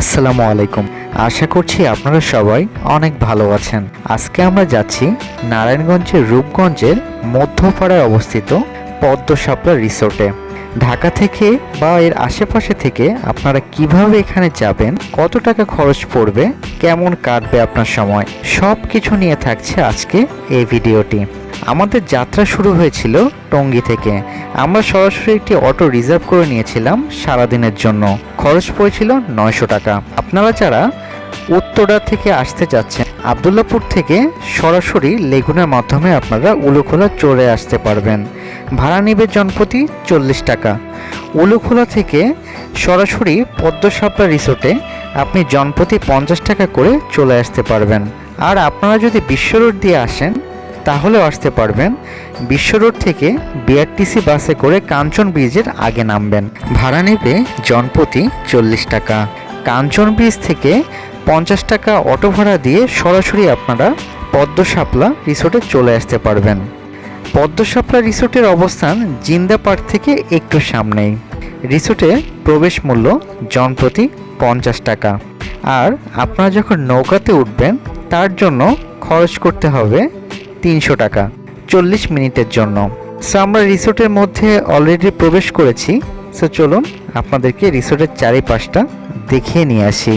আসসালামু আলাইকুম। আশা করছি আপনারা সবাই অনেক ভালো আছেন। আজকে আমরা যাচ্ছি নারায়ণগঞ্জের রূপগঞ্জের মধ্যপাড়ায় অবস্থিত পদ্মশাপলা রিসোর্টে। ঢাকা থেকে বা এর আশেপাশে থেকে আপনারা কীভাবে এখানে যাবেন, কত টাকা খরচ পড়বে, কেমন কাটবে আপনার সময় সব কিছু নিয়ে থাকছে আজকে এই ভিডিওটি। আমাদের যাত্রা শুরু হয়েছিল টঙ্গী থেকে। আমরা সরাসরি একটি অটো রিজার্ভ করে নিয়েছিলাম সারাদিনের জন্য। খরচ পড়েছিল নয়শো টাকা। আপনারা যারা উত্তরা থেকে আসতে যাচ্ছেন, আবদুল্লাপুর থেকে সরাসরি লেগুনার মাধ্যমে আপনারা উলুখোলা চলে আসতে পারবেন। ভাড়া নেবে জনপ্রতি চল্লিশ টাকা। উলুখোলা থেকে সরাসরি পদ্মসাপড়া রিসোর্টে আপনি জনপ্রতি পঞ্চাশ টাকা করে চলে আসতে পারবেন। আর আপনারা যদি বিশ্ব রোড দিয়ে আসেন, তাহলেও আসতে পারবেন। বিশ্ব রোড থেকে বিআরটিসি বাসে করে কাঞ্চন ব্রিজের আগে নামবেন। ভাড়া নেবে জনপ্রতি চল্লিশ টাকা। কাঞ্চন ব্রিজ থেকে পঞ্চাশ টাকা অটো ভাড়া দিয়ে সরাসরি আপনারা পদ্মসাপলা রিসোর্টে চলে আসতে পারবেন। পদ্মসাপলা রিসোর্টের অবস্থান জিন্দা পার্ক থেকে একটু সামনেই। রিসোর্টে প্রবেশ মূল্য জনপ্রতি পঞ্চাশ টাকা। আর আপনারা যখন নৌকাতে উঠবেন, তার জন্য খরচ করতে হবে তিনশো টাকা, চল্লিশ মিনিটের জন্য। সো আমরা রিসোর্টের মধ্যে অলরেডি প্রবেশ করেছি। সো চলুন আপনাদেরকে রিসোর্টের চারিপাশটা দেখিয়ে নিয়ে আসি।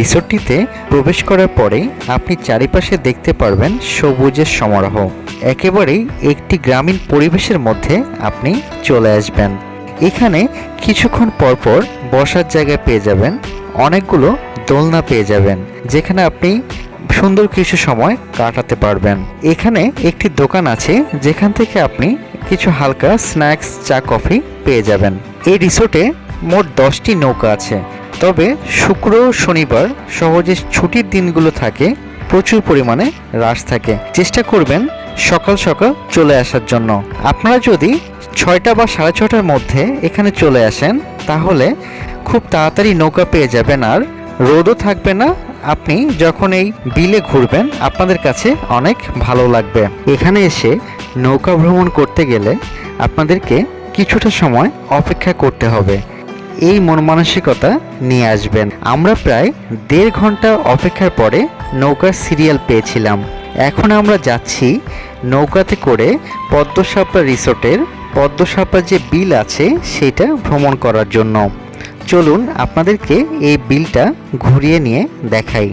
রিসোর্টটিতে প্রবেশ করার পরে আপনি চারিপাশে দেখতে পারবেন সবুজের সমারোহ। একেবারেই একটি গ্রামীণ পরিবেশের মধ্যে আপনি চলে আসবেন। এখানে কিছুক্ষণ পরপর বসার জায়গায় পেয়ে যাবেন, অনেকগুলো দোলনা পেয়ে যাবেন, যেখানে আপনি সুন্দর কিছু সময় কাটাতে পারবেন। এখানে একটি দোকান আছে, যেখান থেকে আপনি কিছু হালকা স্ন্যাক্স, চা, কফি পেয়ে যাবেন। এই রিসোর্টে মোট দশটি নৌকা আছে। তবে শুক্র শনিবার সহজে ছুটির দিনগুলো থাকে, প্রচুর পরিমাণে হ্রাস থাকে। চেষ্টা করবেন সকাল সকাল চলে আসার জন্য। আপনারা যদি ছয়টা বা সাড়ে ছটার মধ্যে এখানে চলে আসেন, তাহলে খুব তাড়াতাড়ি নৌকা পেয়ে যাবেন আর রোদও থাকবে না। আপনি যখন এই বিলে ঘুরবেন, আপনাদের কাছে অনেক ভালো লাগবে। এখানে এসে নৌকা ভ্রমণ করতে গেলে আপনাদেরকে কিছুটা সময় অপেক্ষা করতে হবে। এই মন মানসিকতা নিয়ে আসবেন। আমরা প্রায় দেড় ঘণ্টা অপেক্ষার পরে নৌকার সিরিয়াল পেয়েছিলাম। এখন আমরা যাচ্ছি নৌকাতে করে পদ্মসাপড়া রিসোর্টের পদ্মসাপড়া যে বিল আছে সেটা ভ্রমণ করার জন্য। চলুন আপনাদেরকে এই বিলটা ঘুরিয়ে নিয়ে দেখাই।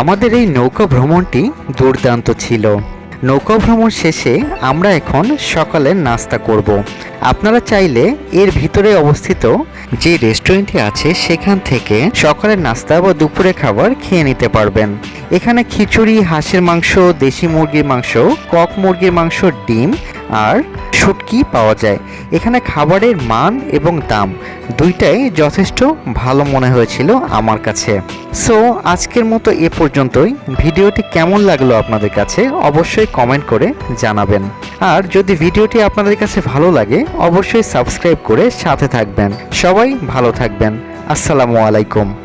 আমাদের এই নৌকা ভ্রমণটি দুর্দান্ত ছিল। নৌকা ভ্রমণ শেষে আমরা এখন সকালের নাস্তা করব। আপনারা চাইলে এর ভিতরে অবস্থিত যে রেস্টুরেন্টটি আছে সেখান থেকে সকালের নাস্তা বা দুপুরে খাবার খেয়ে নিতে পারবেন। এখানে খিচুড়ি, হাঁসের মাংস, দেশি মুরগির মাংস, কক মুরগির মাংস, ডিম আর শুটকি পাওয়া যায়। এখানে খাবারের মান এবং দাম দুইটাই যথেষ্ট ভালো মনে হয়েছিল আমার কাছে। সো আজকের মতো এ পর্যন্তই। ভিডিওটি কেমন লাগল আপনাদের কাছে অবশ্যই কমেন্ট করে জানাবেন। আর যদি ভিডিওটি আপনাদের কাছে ভালো লাগে, অবশ্যই সাবস্ক্রাইব করে সাথে থাকবেন। সবাই ভালো থাকবেন। আসসালামু আলাইকুম।